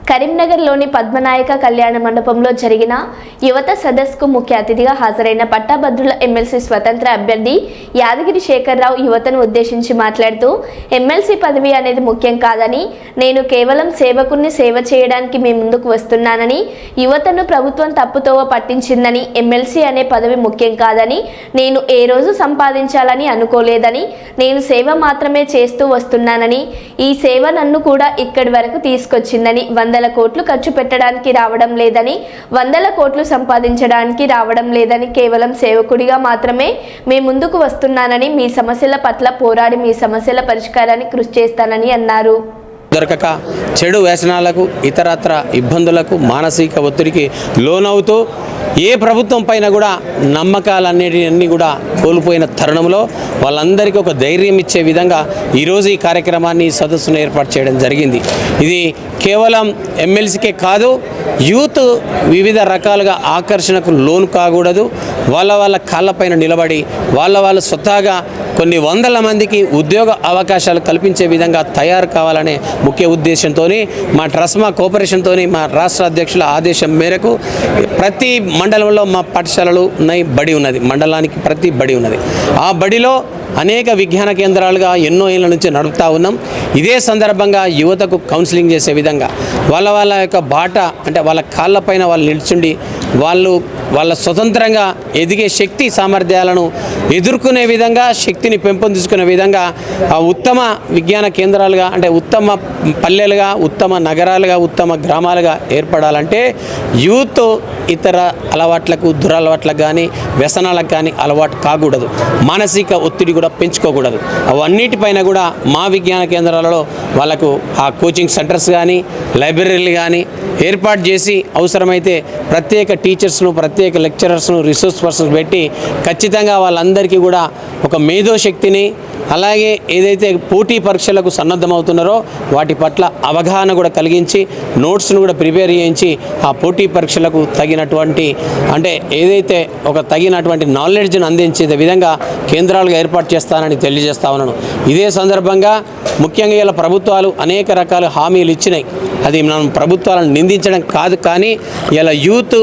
కరీంనగర్లోని పద్మనాయక కళ్యాణ మండపంలో జరిగిన యువత సదస్సుకు ముఖ్య అతిథిగా హాజరైన పట్టాభద్రుల ఎమ్మెల్సీ స్వతంత్ర అభ్యర్థి యాదగిరి శేఖర్రావు యువతను ఉద్దేశించి మాట్లాడుతూ ఎమ్మెల్సీ పదవి అనేది ముఖ్యం కాదని నేను కేవలం సేవకుణ్ణి సేవ చేయడానికి మీ ముందుకు వస్తున్నానని యువతను ప్రభుత్వం తప్పుతోవ పట్టించిందని ఎమ్మెల్సీ అనే పదవి ముఖ్యం కాదని నేను ఏ రోజు సంపాదించాలని అనుకోలేదని నేను సేవ మాత్రమే చేస్తూ వస్తున్నానని ఈ సేవ నన్ను కూడా ఇక్కడి వరకు తీసుకొచ్చిందని వందల కోట్లు ఖర్చు పెట్టడానికి రావడం లేదని వందల కోట్లు సంపాదించడానికి రావడం లేదని కేవలం సేవకుడిగా మాత్రమే మీ ముందుకు వస్తున్నానని మీ సమస్యల పట్ల పోరాడి మీ సమస్యల పరిష్కారాన్ని కృషి చేస్తానని అన్నారు. దొరకక చెడు వ్యసనాలకు ఇతరత్ర ఇబ్బందులకు మానసిక ఒత్తిడికి లోనవుతూ ఏ ప్రభుత్వం పైన కూడా నమ్మకాలన్నిటిని కూడా కోల్పోయిన తరుణంలో వాళ్ళందరికీ ఒక ధైర్యం ఇచ్చే విధంగా ఈరోజు ఈ కార్యక్రమాన్ని సదస్సును ఏర్పాటు చేయడం జరిగింది. ఇది కేవలం ఎమ్మెల్సీకే కాదు యూత్ వివిధ రకాలుగా ఆకర్షణకు లోను కాకూడదు. వాళ్ళ వాళ్ళ కాళ్ళపైన నిలబడి వాళ్ళ వాళ్ళ స్వతహాగా కొన్ని వందల మందికి ఉద్యోగ అవకాశాలు కల్పించే విధంగా తయారు కావాలనే ముఖ్య ఉద్దేశంతో మా ట్రస్మా కోఆపరేషన్తో మా రాష్ట్ర అధ్యక్షుల ఆదేశం మేరకు ప్రతి మండలంలో మా పాఠశాలలు ఉన్నాయి బడి ఉన్నది. మండలానికి ప్రతి బడి ఉన్నది. ఆ బడిలో అనేక విజ్ఞాన కేంద్రాలుగా ఎన్నో ఏళ్ళ నుంచి నడుపుతా ఉన్నాం. ఇదే సందర్భంగా యువతకు కౌన్సిలింగ్ చేసే విధంగా వాళ్ళ వాళ్ళ యొక్క బాట అంటే వాళ్ళ కాళ్ళపైన వాళ్ళు నిల్చుండి వాళ్ళు వాళ్ళ స్వతంత్రంగా ఎదిగే శక్తి సామర్థ్యాలను ఎదుర్కొనే విధంగా శక్తిని పెంపొందించుకునే విధంగా ఆ ఉత్తమ విజ్ఞాన కేంద్రాలుగా అంటే ఉత్తమ పల్లెలుగా ఉత్తమ నగరాలుగా ఉత్తమ గ్రామాలుగా ఏర్పడాలంటే యూత్ ఇతర అలవాట్లకు దురలవాట్లకు కానీ వ్యసనాలకు కానీ అలవాటు కాకూడదు. మానసిక ఒత్తిడి కూడా పెంచుకోకూడదు. అవన్నిటిపైన కూడా మా విజ్ఞాన కేంద్రాలలో వాళ్ళకు ఆ కోచింగ్ సెంటర్స్ కానీ లైబ్రరీలు కానీ ఏర్పాటు చేసి అవసరమైతే ప్రత్యేక టీచర్స్ను ప్రత్యేక లెక్చరర్స్ను రిసోర్స్ పర్సన్స్ పెట్టి ఖచ్చితంగా వాళ్ళందరికీ కూడా ఒక మేధోశక్తిని అలాగే ఏదైతే పోటీ పరీక్షలకు సన్నద్ధమవుతున్నారో వాటి పట్ల అవగాహన కూడా కలిగించి నోట్స్ను కూడా ప్రిపేర్ చేయించి ఆ పోటీ పరీక్షలకు తగినటువంటి అంటే ఏదైతే ఒక తగినటువంటి నాలెడ్జ్ను అందించే విధంగా కేంద్రాలుగా ఏర్పాటు చేస్తానని తెలియజేస్తా ఉన్నాను. ఇదే సందర్భంగా ముఖ్యంగా ఇలా ప్రభుత్వాలు అనేక రకాల హామీలు ఇచ్చినాయి. అది మనం ప్రభుత్వాలను నిందించడం కాదు కానీ ఇలా యూత్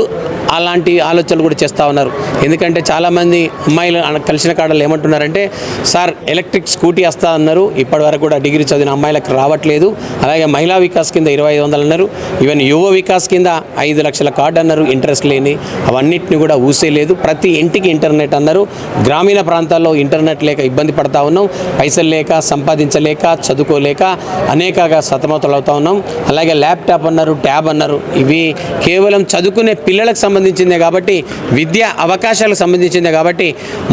అలాంటి ఆలోచనలు కూడా చేస్తూ ఉన్నారు. ఎందుకంటే చాలామంది అమ్మాయిలు కలిసిన కాడలు ఏమంటున్నారంటే సార్ ఎలక్ట్రిక్ స్కూటీ వస్తా అన్నారు. ఇప్పటి వరకు కూడా డిగ్రీ చదివిన అమ్మాయిలకు రావట్లేదు. అలాగే మహిళా వికాస్ కింద ఇరవై ఐదు వందలు అన్నారు. ఈవెన్ యువ వికాస్ కింద ఐదు లక్షల కార్డు అన్నారు. ఇంట్రెస్ట్ లేని అవన్నిటిని కూడా ఊసేయలేదు ప్రతి ఇంటికి ఇంటర్నెట్ అన్నారు. గ్రామీణ ప్రాంతాల్లో ఇంటర్నెట్ లేక ఇబ్బంది పడతా ఉన్నాం. పైసలు లేక సంపాదించలేక చదువుకోలేక అనేకగా సతమతలవుతా ఉన్నాం. అలాగే ల్యాప్టాప్ అన్నారు ట్యాబ్ అన్నారు. ఇవి కేవలం చదువుకునే పిల్లలకు సంబంధించిందే కాబట్టి విద్య అవకాశాలకు సంబంధించిందే కాబట్టి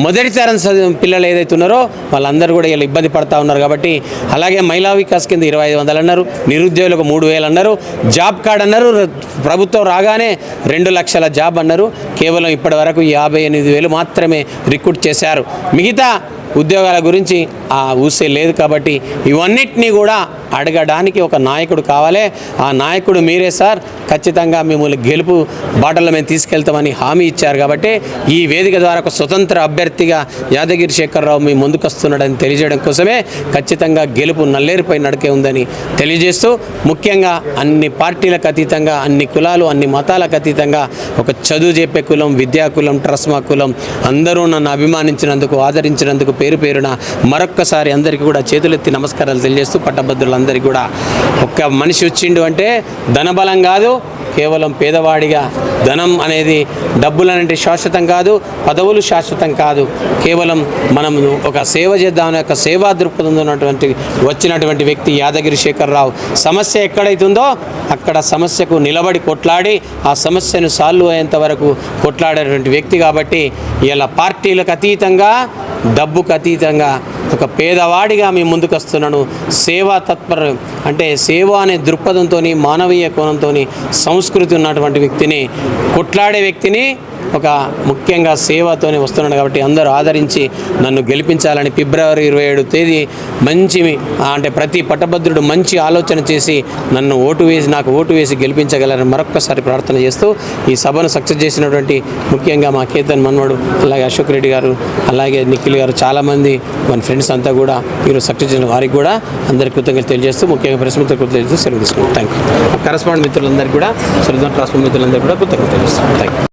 మొదటి తరం చదివిన పిల్లలు ఏదైతే ఉన్నారో వాళ్ళ వాళ్ళందరూ కూడా వీళ్ళు ఇబ్బంది పడతా ఉన్నారు కాబట్టి అలాగే మహిళా వికాస్ కింద ఇరవై ఐదు వందలు అన్నారు నిరుద్యోగులకు మూడు వేలు అన్నారు జాబ్ కార్డ్ అన్నారు ప్రభుత్వం రాగానే రెండు లక్షల జాబ్ అన్నారు. కేవలం ఇప్పటి వరకు యాభై ఎనిమిది వేలు మాత్రమే రిక్రూట్ చేశారు. మిగతా ఉద్యోగాల గురించి ఆ ఊసే లేదు కాబట్టి ఇవన్నిటినీ కూడా అడగడానికి ఒక నాయకుడు కావాలి. ఆ నాయకుడు మీరే సార్. ఖచ్చితంగా మిమ్మల్ని గెలుపు బాటల్లో మేము తీసుకెళ్తామని హామీ ఇచ్చారు కాబట్టి ఈ వేదిక ద్వారా ఒక స్వతంత్ర అభ్యర్థిగా యాదగిరి శేఖరరావు మీ ముందుకొస్తున్నాడని తెలియజేయడం కోసమే ఖచ్చితంగా గెలుపు నల్లేరుపై నడకే ఉందని తెలియజేస్తూ ముఖ్యంగా అన్ని పార్టీలకు అతీతంగా అన్ని కులాలు అన్ని మతాలకు అతీతంగా ఒక చదువు చెప్పే కులం విద్యా కులం ట్రస్మా కులం అందరూ నన్ను అభిమానించినందుకు ఆదరించినందుకు పేరు పేరున మరొక్కసారి అందరికీ కూడా చేతులెత్తి నమస్కారాలు తెలియజేస్తూ అందరికి కూడా ఒక్క మనిషి వచ్చిండు అంటే ధనబలం కాదు కేవలం పేదవాడిగా. ధనం అనేది డబ్బులు అనేది శాశ్వతం కాదు పదవులు శాశ్వతం కాదు. కేవలం మనం ఒక సేవ చేద్దామనే ఒక సేవా దృక్పథం ఉన్నటువంటి వచ్చినటువంటి వ్యక్తి యాదగిరి శేఖరరావు. సమస్య ఎక్కడైతుందో అక్కడ సమస్యకు నిలబడి కొట్లాడి ఆ సమస్యను సాల్వ్ అయ్యేంత వరకు కొట్లాడేటువంటి వ్యక్తి కాబట్టి ఇలా పార్టీలకు అతీతంగా డబ్బుకు అతీతంగా ఒక పేదవాడిగా మీ ముందుకు వస్తున్నాను సేవా తత్పర అంటే సేవ అనే దృక్పథంతో మానవీయ కోణంతో సంస్కృతి ఉన్నటువంటి వ్యక్తిని కొట్లాడే వ్యక్తిని ఒక ముఖ్యంగా సేవతోనే వస్తున్నాడు కాబట్టి అందరూ ఆదరించి నన్ను గెలిపించాలని ఫిబ్రవరి ఇరవై ఏడు తేదీ మంచి అంటే ప్రతి పట్టభద్రుడు మంచి ఆలోచన చేసి నన్ను ఓటు వేసి నాకు ఓటు వేసి గెలిపించగలరని మరొక్కసారి ప్రార్థన చేస్తూ ఈ సభను సక్సెస్ చేసినటువంటి ముఖ్యంగా మా కేతన్ మన్మడు అలాగే అశోక్ రెడ్డి గారు అలాగే నిఖిల్ గారు చాలామంది మన ఫ్రెండ్స్ అంతా కూడా ఈరోజు సక్సెస్ చేసిన వారికి కూడా అందరికీ కృతజ్ఞతలు తెలియజేస్తూ ముఖ్యంగా ప్రెస్ మిత్రులు కృతజ్ఞతలు తెలియజేస్తూ సెలవు తీసుకుంటాం థ్యాంక్ యూ కరస్పాండ్ మిత్రులందరికీ కూడా శ్రీధర్ ట్రాన్స్పోర్ట్ మిత్రులందరికీ కూడా కృతజ్ఞతలు తెలియజేస్తాం థ్యాంక్ యూ